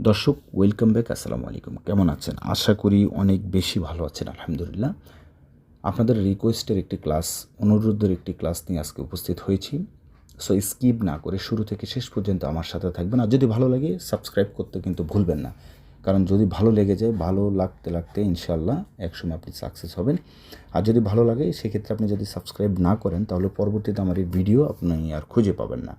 দর্শক welcome back আসসালামু আলাইকুম। কেমন আছেন? আশা করি অনেক বেশি ভালো আছেন, আলহামদুলিল্লাহ। আপনাদের রিকোয়েস্টের একটি ক্লাস অনুরোধের একটি ক্লাস নিয়ে আজকে উপস্থিত হয়েছি। সো স্কিপ না করে শুরু থেকে শেষ পর্যন্ত আমার সাথে থাকবেন। আর যদি ভালো লাগে সাবস্ক্রাইব করতে কিন্তু ভুলবেন না। কারণ যদি ভালো লেগে যায়, ভালো লাগতে লাগতে ইনশাল্লাহ একসময় আপনি সাকসেস হবেন। আর যদি ভালো লাগে, সেক্ষেত্রে আপনি যদি সাবস্ক্রাইব না করেন, তাহলে পরবর্তীতে আমার এই ভিডিও আপনি আর খুঁজে পাবেন না।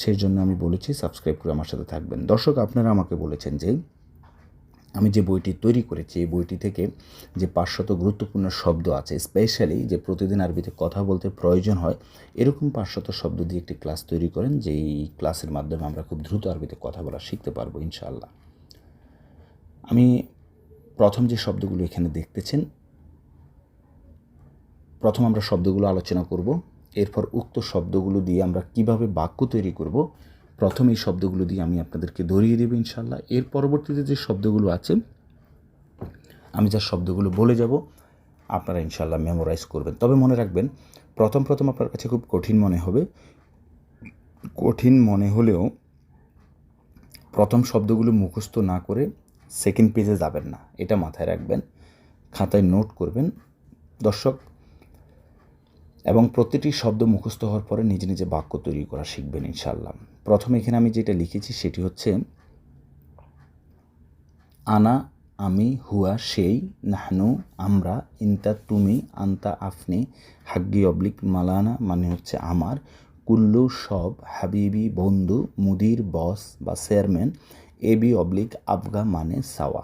সেই জন্য আমি বলেছি সাবস্ক্রাইব করে আমার সাথে থাকবেন। দর্শক, আপনারা আমাকে বলেছেন যে, আমি যে বইটি তৈরি করেছি, এই বইটি থেকে যে পাঁচশত গুরুত্বপূর্ণ শব্দ আছে স্পেশালি যে প্রতিদিন আরবিতে কথা বলতে প্রয়োজন হয়, এরকম পাঁচশত শব্দ দিয়ে একটি ক্লাস তৈরি করেন, যেই ক্লাসের মাধ্যমে আমরা খুব দ্রুত আরবিতে কথা বলা শিখতে পারব, ইনশাআল্লাহ। আমি প্রথম যে শব্দগুলো এখানে দেখতেছেন, প্রথম আমরা শব্দগুলো আলোচনা করব। এরপর উক্ত শব্দগুলো দিয়ে আমরা কীভাবে বাক্য তৈরি করব, প্রথম এই শব্দগুলো দিয়ে আমি আপনাদেরকে ধরিয়ে দেবো ইনশাল্লাহ এর পরবর্তীতে যে শব্দগুলো আছে, আমি যা শব্দগুলো বলে যাব, আপনারা ইনশাল্লাহ মেমোরাইজ করবেন। তবে মনে রাখবেন, প্রথম প্রথম আপনার কাছে খুব কঠিন মনে হবে। কঠিন মনে হলেও প্রথম শব্দগুলো মুখস্থ না করে সেকেন্ড পেজে যাবেন না। এটা মাথায় রাখবেন, খাতায় নোট করবেন। দর্শক এবং প্রতিটি শব্দ মুখস্থ হওয়ার পরে নিজে নিজে বাক্য তৈরি করা শিখবেন ইনশাল্লাহ প্রথমে এখানে আমি যেটা লিখেছি সেটি হচ্ছে, আনা, আমি, হুয়া, সেই, নাহনু, আমরা, ইনতা, তুমি, আন্তা, আফনি, হাগ্গি, অবলিক, মালানা মানে হচ্ছে আমার, কুল্লু, সব, হাবিবি, বন্ধু, মুদির, বস বা চেয়ারম্যান, এবি, অবলিক, আবগা মানে সাওয়া।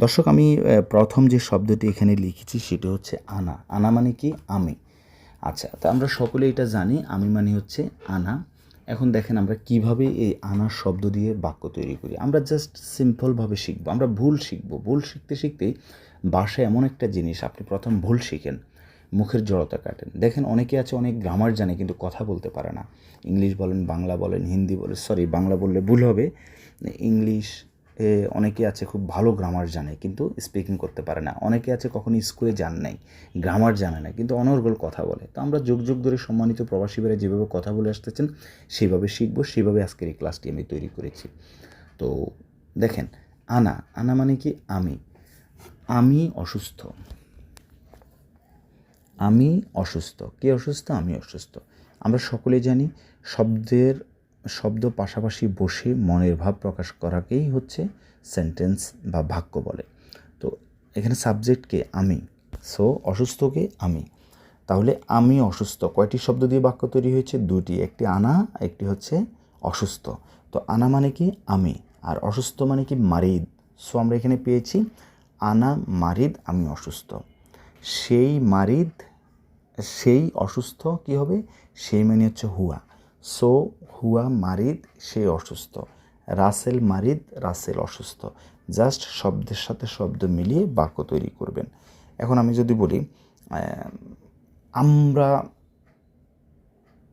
দর্শক, আমি প্রথম যে শব্দটি এখানে লিখেছি সেটি হচ্ছে আনা। আনা মানে কি? আমি। আচ্ছা তা আমরা সকলে এটা জানি, আমি মানে হচ্ছে আনা। এখন দেখেন আমরা কীভাবে এই আনা শব্দ দিয়ে বাক্য তৈরি করি। আমরা জাস্ট সিম্পলভাবে শিখব। আমরা ভুল শিখব। ভুল শিখতে শিখতেই বাসায় এমন একটা জিনিস, আপনি প্রথম ভুল শিখেন, মুখের জড়তা কাটেন। দেখেন অনেকে আছে, অনেক গ্রামার জানে, কিন্তু কথা বলতে পারে না। ইংলিশ বলেন, বাংলা বলেন, হিন্দি বলেন সরি বাংলা বললে ভুল হবে। ইংলিশ অনেকে আছে খুব ভালো গ্রামার জানে কিন্তু স্পিকিং করতে পারে না। অনেকে আছে কখনো স্কুলে যান নাই গ্রামার জানে না, কিন্তু অনর্গল কথা বলে। তো আমরা যুগ যুগ ধরে সম্মানিত প্রবাসীরা যেভাবে কথা বলে আসতেছেন, সেভাবে শিখব, সেভাবে আজকের এই ক্লাসটি আমি তৈরি করেছি। তো দেখেন, আনা আনা মানে কি? আমি। আমি অসুস্থ। আমি অসুস্থ। কে অসুস্থ? আমি অসুস্থ। আমরা সকলে জানি শব্দের শব্দ পাশাপাশি বসে মনের ভাব প্রকাশ করাকেই হচ্ছে সেন্টেন্স বা বাক্য বলে। তো এখানে সাবজেক্টকে আমি সো অসুস্থকে আমি। তাহলে আমি অসুস্থ, কয়টি শব্দ দিয়ে বাক্য তৈরি হয়েছে? দুটি, একটি আনা, একটি হচ্ছে অসুস্থ। তো আনা মানে কি? আমি। আর অসুস্থ মানে কি? মারিদ। সো আমরা এখানে পেয়েছি, আনা, মারিদ, আমি অসুস্থ। সেই মারিদ, সেই অসুস্থ কি হবে? সেই মানে হচ্ছে হুয়া। সো হুয়া মারিদ, সে অসুস্থ। রাসেল মারিদ, রাসেল অসুস্থ। জাস্ট শব্দের সাথে শব্দ মিলিয়ে বাক্য তৈরি করবেন। এখন আমি যদি বলি আমরা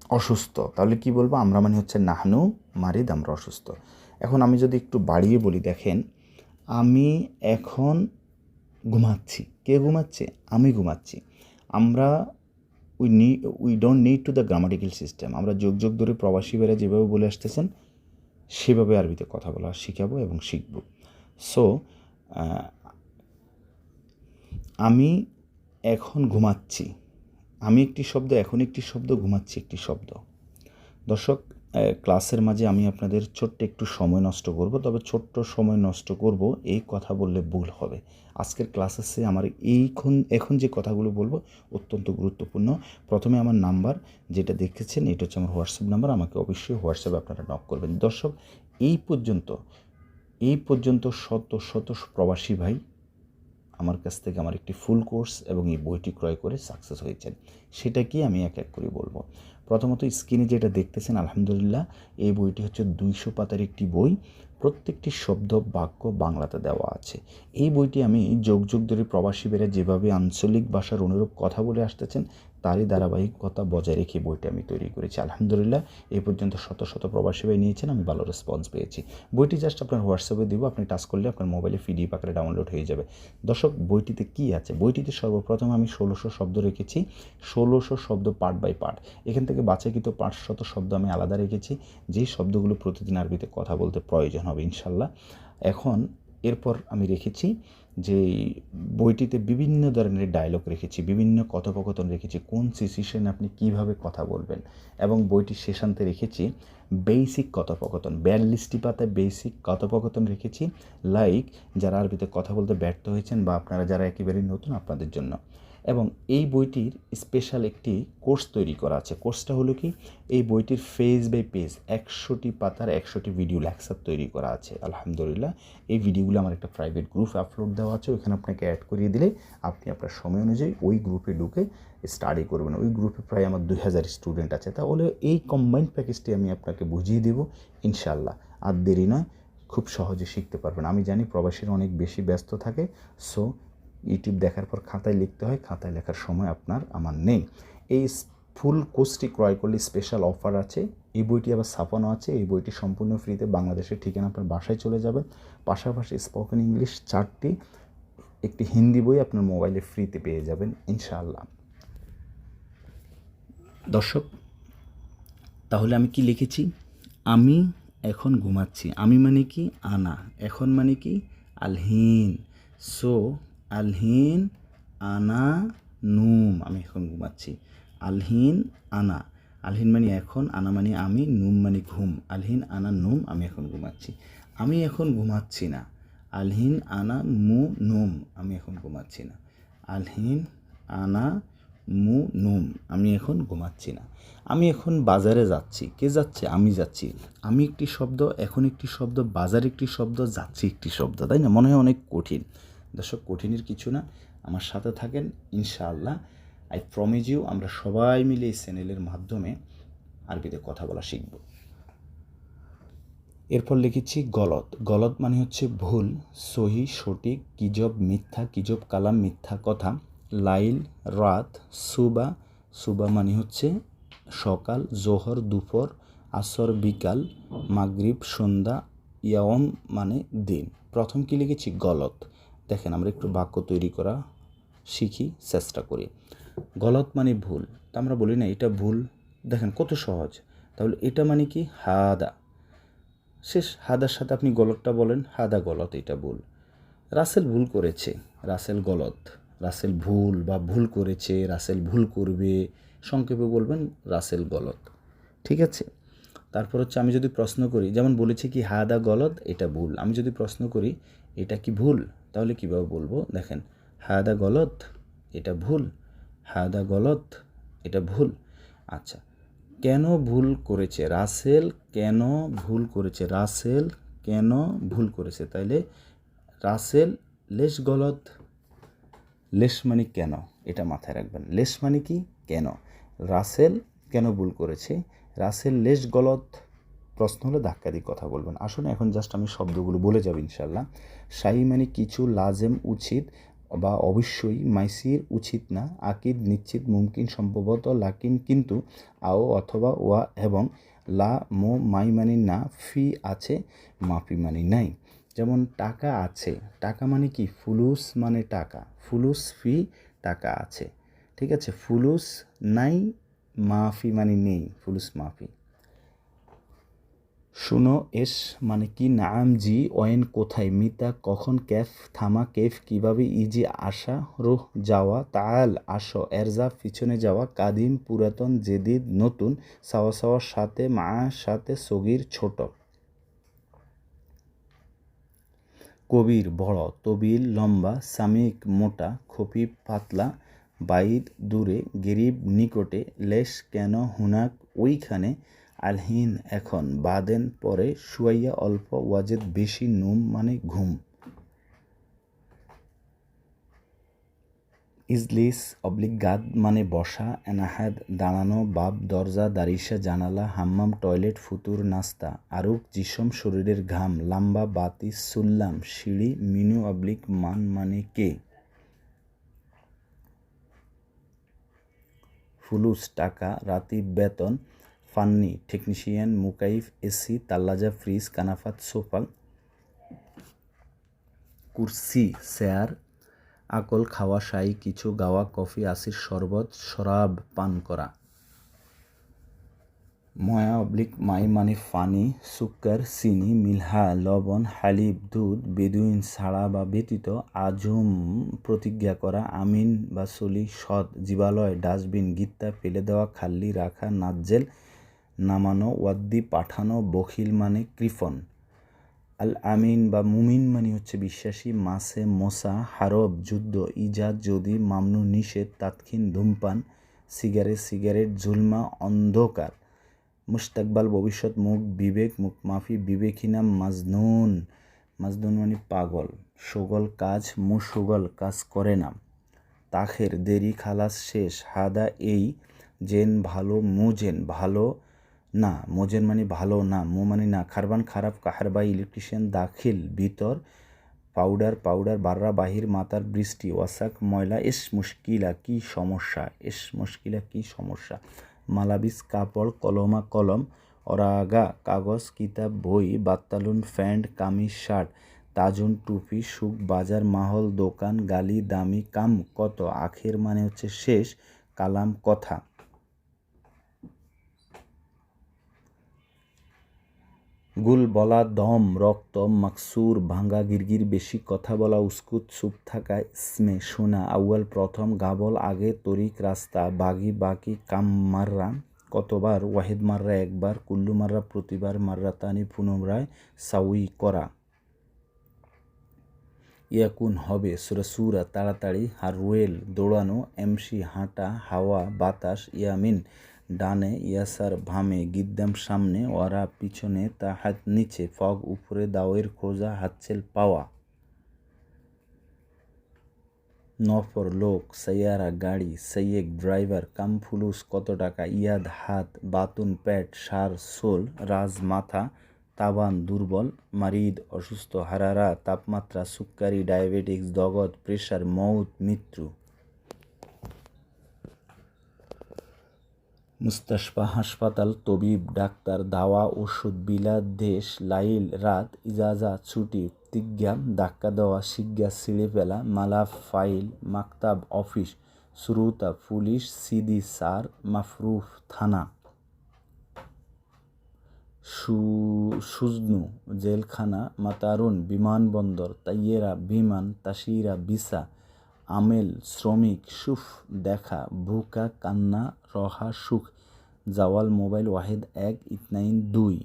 অসুস্থ, তাহলে কি বলব? আমরা মানে হচ্ছে নাহনু, মারিদ, আমরা অসুস্থ। এখন আমি যদি একটু বাড়িয়ে বলি, দেখেন, আমি এখন ঘুমাচ্ছি। কে ঘুমাচ্ছে? আমি ঘুমাচ্ছি। আমরা উই নি we don't need to the grammatical system আমরা যোগ যোগ ধরে প্রবাসী বেড়া যেভাবে বলে আসতেছেন, সেভাবে আরবিতে কথা বলা শিখাবো এবং শিখব। সো আমি এখন ঘুমাচ্ছি। আমি একটি শব্দ, এখন একটি শব্দ, ঘুমাচ্ছি একটি শব্দ। দর্শক ক্লাসের মাঝে আমি আপনাদের ছোট্ট একটু সময় নষ্ট করব, তবে ছোট্ট সময় নষ্ট করব, এই কথা বললে ভুল হবে। আজকের ক্লাসেসে আমার এইখন, এখন যে কথাগুলো বলব অত্যন্ত গুরুত্বপূর্ণ। প্রথমে আমার নাম্বার যেটা দেখেছেন, এটা হচ্ছে আমার হোয়াটসঅ্যাপ নাম্বার, আমাকে অবশ্যই হোয়াটসঅ্যাপে আপনারা নক করবেন। দর্শক, এই পর্যন্ত এই পর্যন্ত শত শত প্রবাসী ভাই আমার কাছ থেকে আমার একটি ফুল কোর্স এবং এই বইটি ক্রয় করে সাকসেস হয়েছেন। সেটা কি আমি এক এক করে বলব। প্রথমত স্ক্রিনে যেটা দেখতেছেন, আলহামদুলিল্লাহ, এই বইটি হচ্ছে দুইশো পাতার একটি বই। প্রত্যেকটি শব্দ, বাক্য বাংলাতে দেওয়া আছে। এই বইটি আমি যোগ যোগ ধরে প্রবাসী বেড়ে যেভাবে আঞ্চলিক ভাষার অনুরূপ কথা বলে আসতেছেন তারই ধারাবাহিকতা বজায় রেখে বইটি আমি তৈরি করেছি। আলহামদুলিল্লাহ, এই পর্যন্ত শত শত প্রবাসী ভাই নিয়েছেন, আমি ভালো রেসপন্স পেয়েছি। বইটি জাস্ট আপনার হোয়াটসঅ্যাপে দিব, আপনি টাচ করলে আপনার মোবাইলে পিডিএফ আকারে ডাউনলোড হয়ে যাবে। দর্শক, বইটিতে কি আছে? বইটিতে সর্বপ্রথম আমি ষোলোশো শব্দ রেখেছি। ষোলোশো শব্দ পার্ট বাই পার্ট এখান থেকে বাছাকৃত পাঁচশত শব্দ আমি আলাদা রেখেছি। যেই শব্দগুলো প্রতিদিন আরবিতে কথা বলতে প্রয়োজন হবে, ইনশাল্লাহ। এখন এরপর আমি রেখেছি যে বইটিতে বিভিন্ন ধরনের ডায়লগ রেখেছি, বিভিন্ন কথোপকথন রেখেছি, কোন সিচুয়েশনে আপনি কীভাবে কথা বলবেন এবং বইটি শেষান্তে রেখেছি বেসিক কথোপকথন, বিয়াল্লিশটি পাতায় বেসিক কথোপকথন রেখেছি লাইক যারা আরবিতে কথা বলতে ব্যর্থ হয়েছেন বা আপনারা যারা একেবারেই নতুন আপনাদের জন্য। এবং এই বইটির স্পেশাল একটি কোর্স তৈরি করা আছে। কোর্সটা হলো কি? এই বইটির পেজ বাই পেজ একশোটি পাতার একশোটি ভিডিও লেকচার তৈরি করা আছে। আলহামদুলিল্লাহ, এই ভিডিওগুলো আমার একটা প্রাইভেট গ্রুপ আপলোড দেওয়া আছে। ওইখানে আপনাকে অ্যাড করিয়ে দিলে আপনি আপনার সময় অনুযায়ী ওই গ্রুপে ঢুকে স্টাডি করবেন। ওই গ্রুপে প্রায় আমার দুই হাজার স্টুডেন্ট আছে। তাহলে এই কম্বাইন্ড প্যাকেজটি আমি আপনাকে বুঝিয়ে দেবো ইনশাল্লাহ আর দেরি নয়, খুব সহজে শিখতে পারবেন। আমি জানি প্রবাসীরা অনেক বেশি ব্যস্ত থাকে সো ইউটিউব দেখার পর খাতায় লিখতে হয়, খাতায় লেখার সময় আপনার, আমার নেই। এই ফুল কোর্সটি ক্রয় করলে স্পেশাল অফার আছে, এই বইটি আবার ছাপানো আছে, এই বইটি সম্পূর্ণ ফ্রিতে বাংলাদেশের ঠিকানা আপনার বাসায় চলে যাবে। পাশাপাশি স্পোকেন ইংলিশ চারটি, একটি হিন্দি বই আপনার মোবাইলে ফ্রিতে পেয়ে যাবেন, ইনশাআল্লাহ। দর্শক, তাহলে আমি কি লিখেছি? আমি এখন ঘুমাচ্ছি। আমি মানে কি? আনা। এখন মানে কি? আলহিন। সো আলহিন, আনা, নুম। আমি এখন ঘুমাচ্ছি। আলহিন, আনা। আলহিন মানে এখন, আনা মানে আমি, নুম মানে ঘুম। আলহিন, আনা, নুম, আমি এখন ঘুমাচ্ছি। আমি এখন ঘুমাচ্ছি না। আলহিন, আনা, মু, নুম, আমি এখন ঘুমাচ্ছি না। আলহিন, আনা, মু, নুম, আমি এখন ঘুমাচ্ছি না। আমি এখন বাজারে যাচ্ছি। কে যাচ্ছে? আমি যাচ্ছি। আমি একটি শব্দ, এখন একটি শব্দ, বাজার একটি শব্দ, যাচ্ছি একটি শব্দ। তাই না? মনে হয় অনেক কঠিন। দর্শক, কঠিনের কিছু না। আমার সাথে থাকেন, ইনশাআল্লাহ। আই প্রমিজ ইউ আমরা সবাই মিলে এই চ্যানেলের মাধ্যমে আরবিতে কথা বলা শিখব। এরপর লিখেছি গলত। গলত মানে হচ্ছে ভুল, সহি, সঠিক কিজব মিথ্যা কিজব কালাম, মিথ্যা, কথা। লাইল, রাত, সুবা। সুবা মানে হচ্ছে সকাল, জোহর, দুপুর, আসর, বিকাল, মাগরিব, সন্ধ্যা, ইয়াওম মানে দিন। প্রথম কি লিখেছি? গলত। দেখেন, আমরা একটু বাক্য তৈরি করা শিখি, চেষ্টা করি। গলত মানে ভুল। তা আমরা বলি না, এটা ভুল। দেখেন, কত সহজ। তাহলে এটা মানে কি? হাদা। শেষ, হাদার সাথে আপনি গলতটা বলেন, হাদা গলত, এটা ভুল। রাসেল ভুল করেছে, রাসেল গলত। রাসেল ভুল বা ভুল করেছে, রাসেল ভুল করবে, সংক্ষেপে বলবেন, রাসেল গলত। ঠিক আছে? তারপর হচ্ছে আমি যদি প্রশ্ন করি, যেমন বলেছি কি, হাদা গলত, এটা ভুল। আমি যদি প্রশ্ন করি, এটা কি ভুল? তাহলে কীভাবে বলব? দেখেন, হাদা গলত, এটা ভুল। হাদা গলত, এটা ভুল। আচ্ছা কেন ভুল করেছে রাসেল? কেন ভুল করেছে রাসেল? কেন ভুল করেছে? তাইলে রাসেল লেশ গলত। লেশ মানে কেন? এটা মাথায় রাখবেন। লেশ মানে কি? কেন? রাসেল কেন ভুল করেছে? রাসেল লেশ গলত? প্রশ্ন হলে ধাক্কা দিয়ে কথা বলবেন। আসুন, এখন জাস্ট আমি শব্দগুলো বলে যাব ইনশাল্লাহ শাহি মানে কিছু লাজেম উচিত বা অবশ্যই মাইসির উচিত না, আকিদ নিশ্চিত, মুমকিন সম্ভবত, লাকিন কিন্তু আও অথবা ওয়া এবং লা, মো, মাই মানে না, ফি আছে, মাফি মানে নাই। যেমন টাকা আছে, টাকা মানে কি? ফুলুস মানে টাকা, ফুলুস, ফি, টাকা আছে। ঠিক আছে? ফুলুস নাই, মাফি মানে নেই, ফুলুস, মাফি। শুনো, এস মানে কি? নাম জি ওয়েন কোথায়? মিতা, কখন? ক্যাফ, থামা, কেফ, কীভাবে? ইজি আসা রোহ, যাওয়া, তাল, আসো, এরজা, পিছনে যাওয়া, কাদিম, পুরাতন, জেদিদ, নতুন, সাওয়া সাওয়ার সাথে, মা সাথে, সগির, ছোট। কবির, বড়, তবিল, লম্বা, সামিক, মোটা খফিফ পাতলা, বাইদ, দূরে, গরিব, নিকটে, লেশ, কেন, হুনাক, ওইখানে আলহিন এখন বাদেন পরে শুয়াইয়া অল্প ওয়াজেদ বেশি নুম মানে ঘুম। ইজলিস অবলিক গাদ মানে বসা, এনাহাদ দাঁড়ানো, বাপ, দরজা দারিসা জানালা, হাম্মাম, টয়লেট, ফুতুর, নাস্তা, আরুক, জিসম, শরীরের ঘাম, লাম্বা, বাতি, সুল্লাম, সিঁড়ি, মিনু অবলিক মান মানে কে? ফুলুস, টাকা, রাতি, বেতন ফান্নি, টেকনিশিয়ান, মুকাইফ, এসি, তাল্লাজা, ফ্রিজ, কানাফাত, সোফা, কুরসি চেয়ার আকল, খাওয়া, শাই, কিছু, গাওয়া, কফি, আসির শরবত, শরাব, পান করা। ময়া অবলিক, মাই মানে ফানি, সুক্কার, চিনি, মিলহা, লবণ হালিব দুধ, বেদুইন, ছাড়া বা ব্যতীত আজম প্রতিজ্ঞা করা, আমিন বা সলি সৎ, জীবালয়, ডাস্টবিন, গিত্তা, ফেলে দেওয়া, খাল্লি, রাখা, নাজ্জেল নামানো, ওয়াদ্দি পাঠানো, বখিল মানে কৃফন আল আমিন বা মুমিন মানে হচ্ছে বিশ্বাসী মাসে মোসা হারব, যুদ্ধ, ইজাদ, যদি, মামনু, নিষেধ তাৎক্ষীন ধূমপান, সিগারেট সিগারেট, জুলমা, অন্ধকার। মুস্তাকবাল, ভবিষ্যৎ, মুখ, বিবেক, মুখ মাফি বিবেকিনা মাজনুন। মাজনুন মানে পাগল, সুগল কাজ, মুসুগল কাজ করে না। তাখের, দেরি, খালাস, শেষ, হাদা, এই জেন ভালো মুজেন ভালো না মোজেন মানে ভালো না, মো মানে না। খারবান খারাপ, কাহার বা ইলেকট্রিশিয়ান দাখিল, ভিতর পাউডার পাউডার, বাররা, বাহির, মাতার বৃষ্টি, ওয়াসাক, ময়লা, এস মুশকিলা, কি সমস্যা? এস মুশকিলা, কি সমস্যা? মালাবিস, কাপড়, কলমা, কলম, অরাগা, কাগজ, কিতাব, বই বাত্তালুন ফ্যান্ড কামিজ, শার্ট, তাজুন, টুপি, সুখ, বাজার, মাহল, দোকান, গালি, দামি, কাম, কত? আখের মানে হচ্ছে শেষ, কালাম, কথা। গুল বলা, দম, রক্ত, মাকসুর ভাঙ্গা গিরগির, বেশি কথা বলা, উস্কুত, চুপ থাকা ইসমে শোনা, আউয়াল, প্রথম, গাবল, আগে, তরিক, রাস্তা, বাগি, বাকি, কাম মাররা, কতবার, ওয়াহিদ মাররা একবার, কুল্লু মাররা প্রতিবার, মাররা তানি পুনরায়, সাউই করা। ইয়াকুন হবে, সুরা সুরা, তাড়াতাড়ি আর রুয়েল দৌড়ানো, এমসি, হাঁটা, হাওয়া, বাতাস, ইয়ামিন ডানে ইয়াসার ভামে গিদ্দাম, সামনে ওরা পিছনে তা হাত নিচে ফগ, উপরে দাওয়ের খোঁজা, হাতছেল পাওয়া। নফর লোক, সাইয়ারা গাড়ি সৈয়েক ড্রাইভার, কামফুলুস কত টাকা, ইয়াদ, হাত, বাতুন, প্যাট, সার, সোল, রাজ, মাথা, তাবান, দুর্বল, মারিদ, অসুস্থ, হারারা, তাপমাত্রা, সুক্কারি, ডায়াবেটিক্স, দগদ, প্রেশার, মৌত, মৃত্যু। মুস্তাশফা হাসপাতাল, তবিব, ডাক্তার, দাওয়া, ওষুধ বিলাদ দেশ, লাইল, রাত, ইজাজা, ছুটি তিজ্ঞা ধাক্কা দেওয়া শিজ্ঞা ছিঁড়ে ফেলা, মালা, ফাইল, মাকতাব, অফিস, শ্রুতা, পুলিশ সিদি সার মাফরুফ, থানা। সুজনু, জেলখানা, মাতারুন, বিমানবন্দর, তাইয়েরা, বিমান, তাসিরা বিসা আমেল, শ্রমিক, সুফ, দেখা, ভুকা, কান্না, রহা, সুখ, জাওয়াল, মোবাইল, ওয়াহিদ, এক, ইতনাইন, দুই।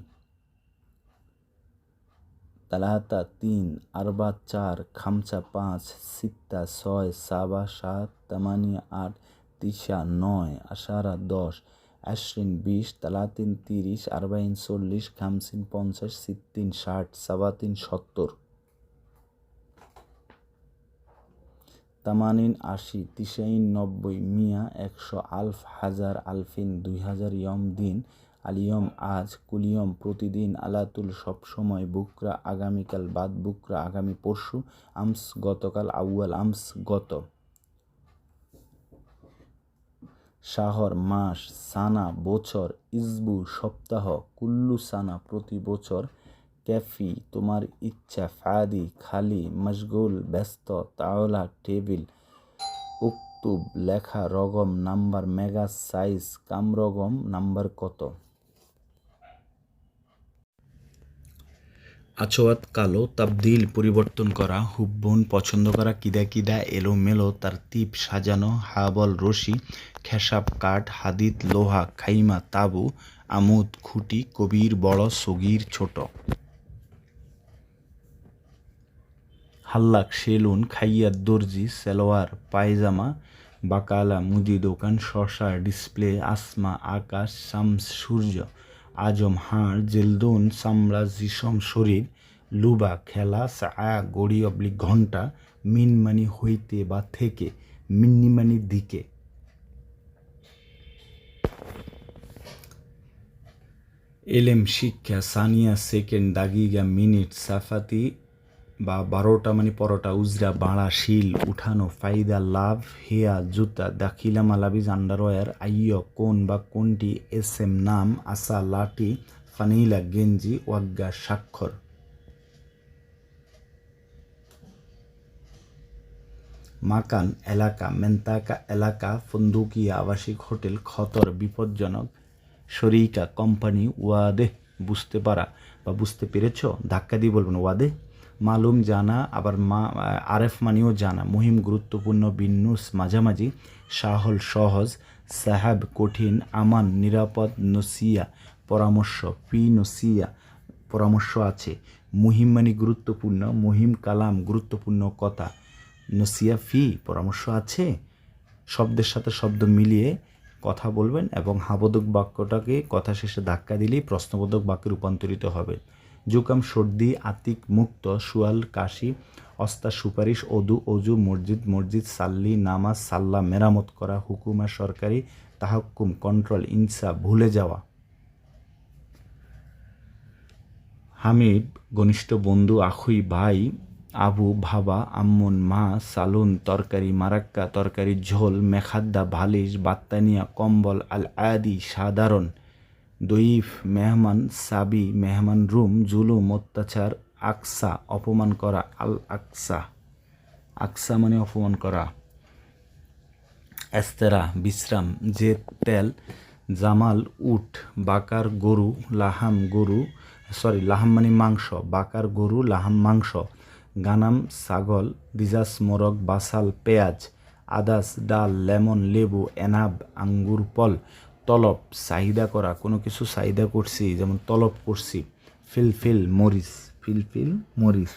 তালাহাতা, তিন, আরবা, চার, খামচা, পাঁচ, সিত্তা, ছয়, সাবা, সাত তামানিয়া আট তিসা নয়, আশারা, দশ, আশ্রিন, বিশ, তালাতিন, তিরিশ, আরবাইন, চল্লিশ খামসিন পঞ্চাশ, সিত্তিন, ষাট, সাবাতিন, সত্তর। তামানিন আশি তিসাইন নব্বই মিয়া একশো আলফ হাজার আলফিন দুই হাজার ইয়ম দিন আলিয়ম আজ কুলিয়ম প্রতিদিন আলাতুল সবসময় বুকরা আগামীকাল বাদ বুকরা আগামী পরশু আমস গতকাল আউয়াল আমস গত। শাহর মাস, সানা, বছর ইজবু সপ্তাহ, কুল্লু সানা প্রতি বছর ক্যাফি, তোমার ইচ্ছা, ফাদি, খালি, মশগুল, ব্যস্ত, তাওলা, টেবিল, উক্তুব, লেখা, রগম, নাম্বার, মেগা সাইজ, কামরগম, নাম্বার কত? আছোয়াত কালো, তাবদিল পরিবর্তন করা, হুব্বন পছন্দ করা, কিদা কিদা, এলোমেলো তার তিপ সাজানো, হাবল রশি, খেসাব কাঠ, হাদিদ, লোহা, খাইমা, তাবু, আমুদ, খুঁটি, কবির, বড়, সগির, ছোট। হাল্লাক, সেলুন খাইয়ার দর্জি, সালোয়ার, পায়জামা, বাকালা, মুদি দোকান, শশা, ডিসপ্লে, আসমা, আকাশ, শামস, সূর্য, আজম, হাড়, জেলদুন, চামড়া, জিসম, শরীর, লুবা খেলা সা গড়ি, অবলিক ঘণ্টা মিনমানি হইতে বা থেকে, মিন্নিমানি দিকে। এলেম শিক্ষা, সানিয়া, সেকেন্ড, দাগিগা, মিনিট, সাফাতি বা বারোটা মানে পরোটা, উজরা, বাড়া, শিল, উঠানো, ফাইদা, লাভ, হেয়া, জুতা, দাখিলা মালাবিজ আন্ডারওয়্যার আইয়, কোন বা কোনটি এস এম নাম আসা লাটি ফানিলা, গেঞ্জি, ওয়াগ্গা, স্বাক্ষর। মাকান, এলাকা, মেন্তাকা, এলাকা, ফন্দুকিয়া, আবাসিক হোটেল, খতর, বিপজ্জনক, শরিকা, কোম্পানি, ওয়াদে, বুঝতে পারা বা বুঝতে পেরেছ? ধাক্কা দিয়ে বলবেন, ওয়াদে? মালুম জানা, আবার মা আরেফ মানিও জানা। মুহিম গুরুত্বপূর্ণ, বিন্নুস মাঝামাঝি সাহল সহজ, সাহাব কঠিন, আমান নিরাপদ, নসিয়া পরামর্শ, পি নসিয়া পরামর্শ আছে। মুহিম মানে গুরুত্বপূর্ণ, মুহিম কালাম গুরুত্বপূর্ণ কথা। নসিয়া, ফি পরামর্শ আছে। শব্দের সাথে শব্দ মিলিয়ে কথা বলবেন এবং হাবোধক বাক্যটাকে কথা শেষে ধাক্কা দিলেই প্রশ্নবোধক বাক্যে রূপান্তরিত হবে। জুকাম, সর্দি, আতিক, মুক্ত সুয়াল কাশি, অস্তা, সুপারিশ, অদু, অজু, মসজিদ মসজিদ, সাল্লি, নামাজ, সাল্লা, মেরামত করা, হুকুমা সরকারি, তাহাক্কুম, কন্ট্রোল, ইনসা, ভুলে যাওয়া। হামিদ, ঘনিষ্ঠ বন্ধু, আখুই, ভাই, আবু, ভাবা, আম্মন, মা, সালুন, তরকারি, মারাক্কা, তরকারি, ঝোল, মেখাদ্দা, ভালিশ, বাত্তানিয়া, কম্বল আল আদি সাধারণ দইফ মেহমান সাবি, মেহমান রুম, জুলুম, অত্যাচার, আকসা, অপমান করা, আল আকসা। আকসা মানে অপমান করা। এস্তেরা, বিশ্রাম যে তেল, জামাল, উট, বাকার গরু, লাহাম গরু, সরি, লাহাম মানে মাংস, বাকার গরু, লাহাম মাংস। গানাম, ছাগল দিজাস মোরগ বাসাল পেঁয়াজ, আদাস, ডাল, লেমন, লেবু, এনাব, আঙ্গুর ফল তলব, চাহিদা করা, কোনো কিছু চাহিদা করছি, যেমন তলব করছি ফিলফিল মরিচ ফিলফিল মরিচ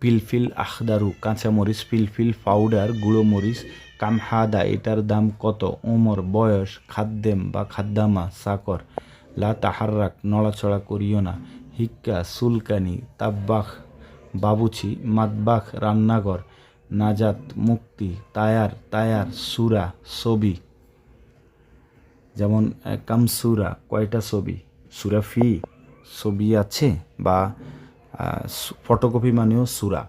ফিলফিল আখদারু, কাঁচা মরিচ ফিলফিল পাউডার, গুঁড়ো মরিচ, কামহাদা, এটার দাম কত, ওমর, বয়স, খাদ্যেম বা খাদ্দামা সাকর, লা তাহার্রাক, নড়াচড়া করিও না, হিক্কা, সুলকানি, তাব্বাখ, বাবুচি মাতবাখ রান্নাঘর, নাজাত, মুক্তি, তায়ার তায়ার, সুরা, ছবি যেমন কামসুরা কয়টা ছবি? সুরা ফি, ছবি আছে বা ফটোকপি মানেও সুরা।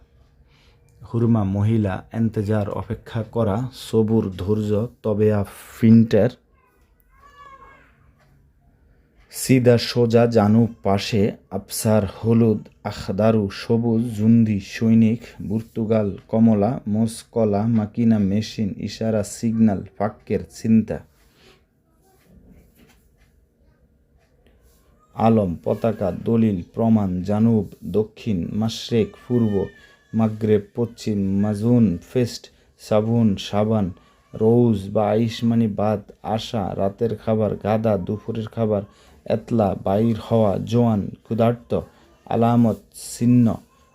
হুরমা, মহিলা, এন্তেজার, অপেক্ষা করা, সবুর, ধৈর্য তবে ফিন্টার। সিদা, সোজা, জানু, পাশে, আফসার, হলুদ, আখদারু, সবুজ, জুন্দি, সৈনিক পর্তুগাল কমলা মোসকলা মাকিনা, মেশিন, ইশারা সিগন্যাল ফাক্কের, চিন্তা। আলম, পতাকা, দলিল, প্রমাণ, জানুব, দক্ষিণ, মাশরেক, পূর্ব, মাগরেব, পশ্চিম মাজুন ফেস্ট, সাবুন, সাবান, রৌজ, বা আইসমানি বাদ, আশা, রাতের খাবার, গাদা, দুপুরের খাবার, এতলা বাইর হওয়া, জোয়ান, ক্ষুধার্ত, আলামত, ছিন্ন,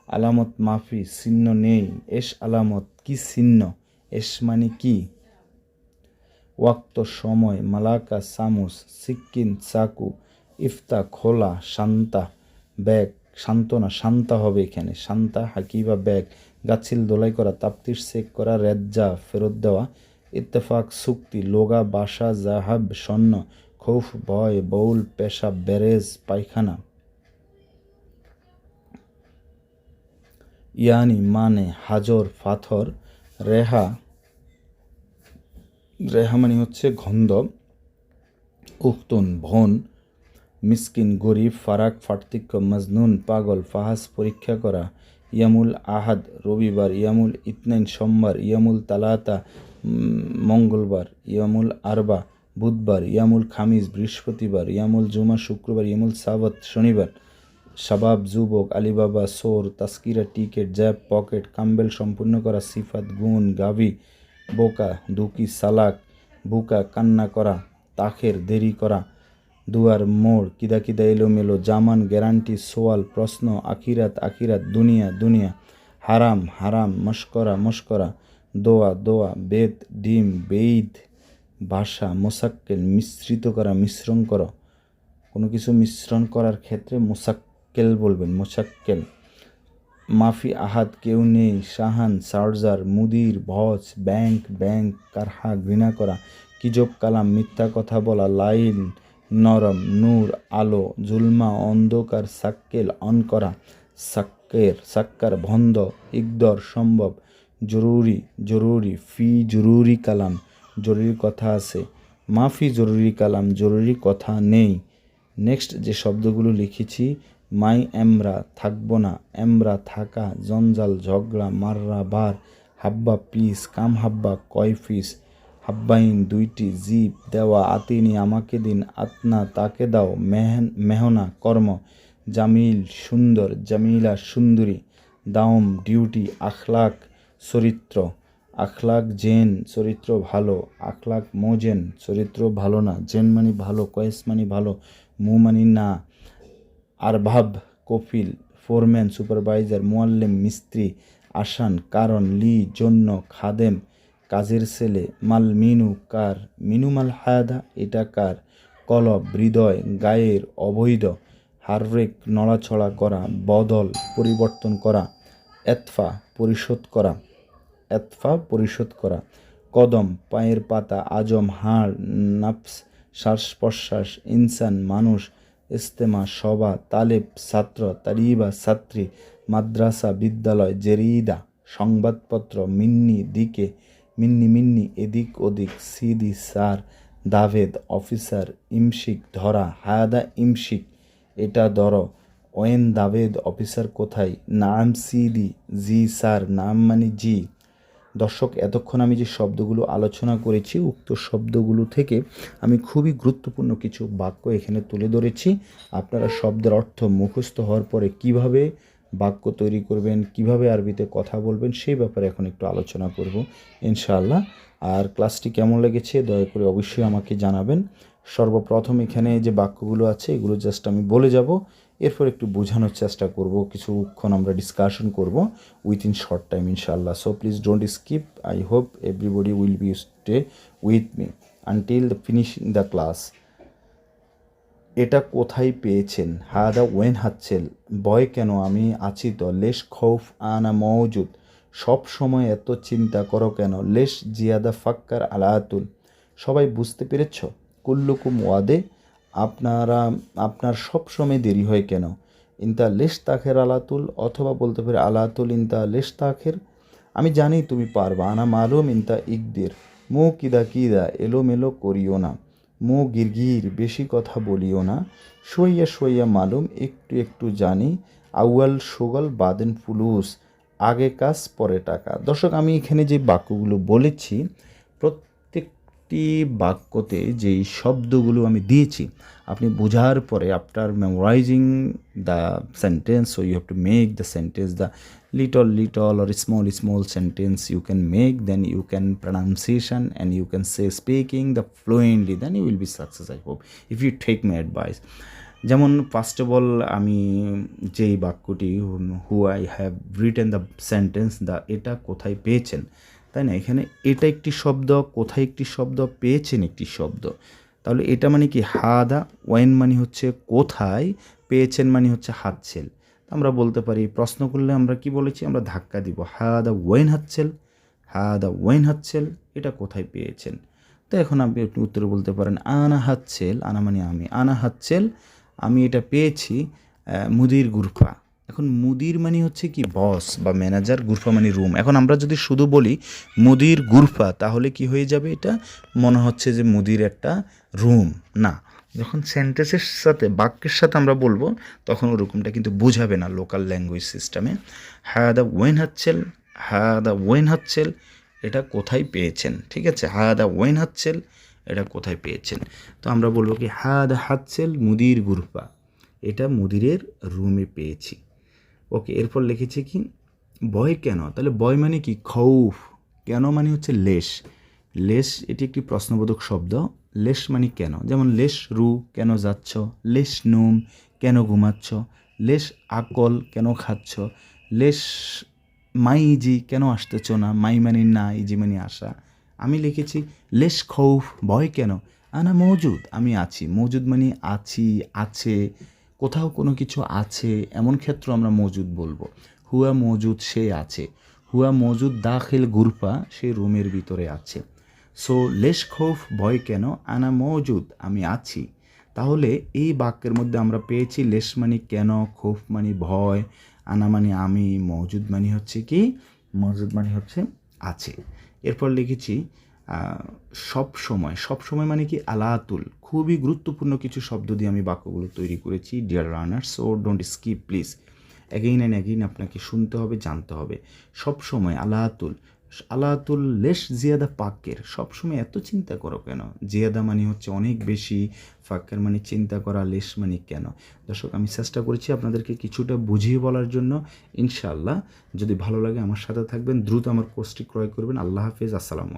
আলামত মাফি চিহ্ন নেই, এস আলামত কি ছিন্ন, এস মানে কি? ওয়াক্ত সময়, মালাকা, সামুস সিক্কিন চাকু ইফতা, খোলা, শান্তা, ব্যাগ, সান্ত্বনা, শান্তা হবে এখানে। শান্তা, হাকিবা, ব্যাগ, গাছিল, দোলাই করা, তাপ্তির, সেক করা, রেজ্জা, ফেরত দেওয়া, ইত্তেফাক চুক্তি লোগা, বাসা, জাহাব, স্বর্ণ, খৌফ, ভয়, বউল, পেশা বেরেজ পায়খানা। ইয়ানি মানে হাজর, পাথর, রেহা রেহা মানে হচ্ছে গন্ধ উক্তুন ভন মিসকিন, গরিব, ফারাক পার্থক্য মজনুন, পাগল, ফাহাস পরীক্ষা করা, ইয়ামুল আহাদ, রবিবার, ইয়ামুল ইতনাইন, সোমবার, ইয়ামুল তালাতা মঙ্গলবার, ইয়ামুল আরবা, বুধবার, ইয়ামুল খামিজ, বৃহস্পতিবার, ইয়ামুল জুমা, শুক্রবার, ইয়ামুল সাবত, শনিবার, শাবাব, যুবক, আলিবাবা, সোর, তাস্কিরা, টিকেট, জ্যাব, পকেট, কাম্বেল সম্পূর্ণ করা, সিফাত, গুণ, গাভি, বোকা দুকি সালাক, বুকা, কান্না করা, তাখের, দেরি করা দুয়ার মোড়, কিদা কিদা এলোমেলো, জামান, গ্যারান্টি, সোয়াল, প্রশ্ন, আখিরাত আখিরাত, দুনিয়া দুনিয়া, হারাম হারাম মস্করা মস্করা দোয়া দোয়া, বেদ, ডিম বেদ ভাষা, মোসাক্কেল, মিশ্রিত করা, মিশ্রণ করো। কোনো কিছু মিশ্রণ করার ক্ষেত্রে মোসাক্কেল বলবেন, মোসাক্কেল। মাফি আহাত কেউ নেই, শাহান, সার্জার, মুদির, ভজ, ব্যাংক ব্যাংক, কারহা, ঘৃণা করা, কিজব, কালাম, মিথ্যা কথা বলা, লাইন নরম, নূর, আলো, জুলমা, অন্ধকার, সাক্কেল অন করা সাক সাক্কের, সাক্কার, ভন্দ, ইকদর, সম্ভব, জরুরি জরুরি, ফি জরুরি কালাম, জরুরি কথা আছে, মাফি জরুরি কালাম, জরুরি কথা নেই। নেক্সট যে শব্দগুলো লিখেছি, মাই এমরা থাকব না, এমরা থাকা, জঞ্জাল, ঝগড়া, মাররা, বার, হাব্বা পিস কাম হাব্বা কয় পিস হাব্বাইন দুইটি জীব দেওয়া আতিনি আমাকে দিন, আতনা তাকে দাও। মেহন, মেহনা, কর্ম। জামিল সুন্দর, জামিলা সুন্দরী। দাওম, ডিউটি, আখলাক, চরিত্র। আখলাক জেন, চরিত্র ভালো। আখলাক মোজেন, চরিত্র ভালো না। জেন মানে ভালো, কয়েস মানে ভালো, মু মানে না। আরভাব কফিল, ফোরম্যান, সুপারভাইজার, মোয়াল্লেম, মিস্ত্রি, আসান, কারণ, লি, জন্য, খাদেম কাজের ছেলে। মাল মিনু কার? মিনু মাল হায়াদা, এটা কার? কলব, হৃদয়, গায়ের অবৈধ, হাররেক নড়াছড়া করা, বদল, পরিবর্তন করা, এতফা, পরিশোধ করা, এতফা, পরিশোধ করা, কদম, পায়ের পাতা, আজম, হাড়, নাফস শ্বাস প্রশ্বাস ইনসান, মানুষ, ইস্তেমা সভা তালেব, ছাত্র তালিবা ছাত্রী, মাদ্রাসা, বিদ্যালয়, জেরিদা, সংবাদপত্র, মিন্নি, দিকে মিন্নি মিন্নি, এদিক ওদিক, সিদি সার দাভেদ, অফিসার, ইমশিক, ধরা, হায়াদা, ইমশিক, এটা ধর। ওয়েন, দাভেদ, অফিসার কোথায়? নাম সিদি, জি, স্যার, নাম মানে জি। দর্শক, এতক্ষণ আমি যে শব্দগুলো আলোচনা করেছি, উক্ত শব্দগুলো থেকে আমি খুবই গুরুত্বপূর্ণ কিছু বাক্য এখানে তুলে ধরেছি। আপনারা শব্দের অর্থ মুখস্থ হওয়ার পরে কীভাবে বাক্য তৈরি করবেন, কীভাবে আরবিতে কথা বলবেন, সেই ব্যাপারে এখন একটু আলোচনা করব, ইনশাআল্লাহ। আর ক্লাসটি কেমন লেগেছে, দয়া করে অবশ্যই আমাকে জানাবেন। সর্বপ্রথম এখানে যে বাক্যগুলো আছে, এগুলো জাস্ট আমি বলে যাব। এরপর একটু বোঝানোর চেষ্টা করব, কিছুক্ষণ আমরা ডিসকাশন করব উইথ ইন শর্ট টাইম ইনশাআল্লাহ so please don't skip I hope everybody will be stay with me until the finishing the class এটা কোথায় পেয়েছেন? হাদা ওয়েন হাচ্ছেল বয় কেন? আমি আছি তো। লেশ খৌফ আনা মওজুদ। সব সময় এত চিন্তা করো কেন? লেশ জিয়াদা ফাক্কার আলাতুল সবাই বুঝতে পেরেছ? কুল্লুকুম ওয়াদে, আপনারা, আপনার সব সময় দেরি হয় কেন? ইনতা লেশ তাখের আলাতুল, অথবা বলতে পারে আলাতুল ইনতা লেশ তাখের? আমি জানি তুমি পারবা। আনা মালুম ইনতা ইকদের। মো কিদা কিদা, এলোমেলো করিও না। মো গিরগির, বেশি কথা বলিও না। সইয়া সইয়া মালুম একটু একটু জানি, আউয়াল সুগল বাদেন ফুলুস আগে কাজ পরে টাকা। দর্শক, আমি এখানে যে বাক্যগুলো বলেছি একটি বাক্যতে যেই শব্দগুলো আমি দিয়েছি, আপনি বোঝার পরে after memorising the sentence you have to make the sentence the little little or small small sentence you can make then you can pronunciation and you can say speaking the fluently then you will be success I hope if you take my advice যেমন first of all আমি যেই বাক্যটি who I have written the sentence the এটা কোথায় পেয়েছেন? তাই না? এখানে এটা একটি শব্দ, কোথায় একটি শব্দ, পেয়েছেন একটি শব্দ। তাহলে এটা মানে কি? হাদা ওয়েন মানে হচ্ছে কোথায়, পেয়েছেন মানে হচ্ছে হাতছেল। আমরা বলতে পারি প্রশ্ন করলে আমরা কি বলেছি? আমরা ধাক্কা দিব। হা দা ওয়েন হাতছেল হা দা ওয়েন হাতছেল, এটা কোথায় পেয়েছেন? তো এখন আপনি একটু উত্তরে বলতে পারেন, আনা হাতছেল, আনা মানে আমি, আনা হাতছেল, আমি এটা পেয়েছি মুদির গুরফা। এখন মুদির মানে হচ্ছে কি বস বা ম্যানেজার গুরফা মানে রুম এখন আমরা যদি শুধু বলি মুদির, গুরফা, তাহলে কি হয়ে যাবে এটা? মনে হচ্ছে যে মুদির একটা রুম না, যখন সেন্টেন্সের সাথে, বাক্যের সাথে আমরা বলব, তখন ওরকমটা কিন্তু বোঝাবে না লোকাল ল্যাঙ্গুয়েজ সিস্টেমে হ্যাঁ দ্য ওয়েন হাচ্ছেল হ্যাঁ দ্য ওয়েন হাচ্ছেল, এটা কোথায় পেয়েছেন? ঠিক আছে? হ্যাঁ দ্য ওয়েন হাচ্ছেল, এটা কোথায় পেয়েছেন? তো আমরা বলব কি হ্যাঁ দ্য হাচ্ছেল, মুদির, গুরফা। এটা মুদিরের রুমে পেয়েছি। ওকে, এরপর লিখেছি কি? বয় কেন? তাহলে বয় মানে কি? খৌফ। কেন মানে হচ্ছে লেশ। লেশ, এটি একটি প্রশ্নবোধক শব্দ। লেশ মানে কেন? যেমন লেশ রু, কেন যাচ্ছ? লেশ নুম, কেন ঘুমাচ্ছ? লেশ আকল, কেন খাচ্ছ? লেশ মাই ইজি, কেন আসতেছ না? মাই মানে না, ইজি মানে আসা। আমি লিখেছি, লেশ খৌফ, ভয় কেন? আনা মজুদ, আমি আছি। মজুদ মানে আছি, আছে কোথাও কোনো কিছু আছে, এমন ক্ষেত্র আমরা মজুদ বলব। হুয়া মজুদ সে আছে। হুয়া মজুদ দাখিল গুরফা সে রুমের ভিতরে আছে। সো, লেশ খোফ, ভয় কেন? আনা মজুদ, আমি আছি। তাহলে এই বাক্যের মধ্যে আমরা পেয়েছি লেশ মানি কেন, খোফ মানি ভয়, আনা মানে আমি, মজুদ মানে হচ্ছে কি? মজুদ মানে হচ্ছে আছে। এরপর লিখেছি সব সময় সব সময় মানে কি আলাতুল, খুবই গুরুত্বপূর্ণ কিছু শব্দ দিয়ে আমি বাক্যগুলো তৈরি করেছি dear learners O don't skip please again and again আপনাকে শুনতে হবে, জানতে হবে। সব সময় আলাতুল আলাতুল লেশ জিয়াদা পাক্যের সবসময় এত চিন্তা করো কেন? জিয়াদা মানে হচ্ছে অনেক বেশি ফাক্কের মানে চিন্তা করা, লেশ মানে কেন? দর্শক, আমি চেষ্টা করেছি আপনাদেরকে কিছুটা বুঝিয়ে বলার জন্য। ইনশাআল্লাহ, যদি ভালো লাগে আমার সাথে থাকবেন, দ্রুত আমার কোর্সটি ক্রয় করবেন। আল্লাহ হাফেজ, আসসালামু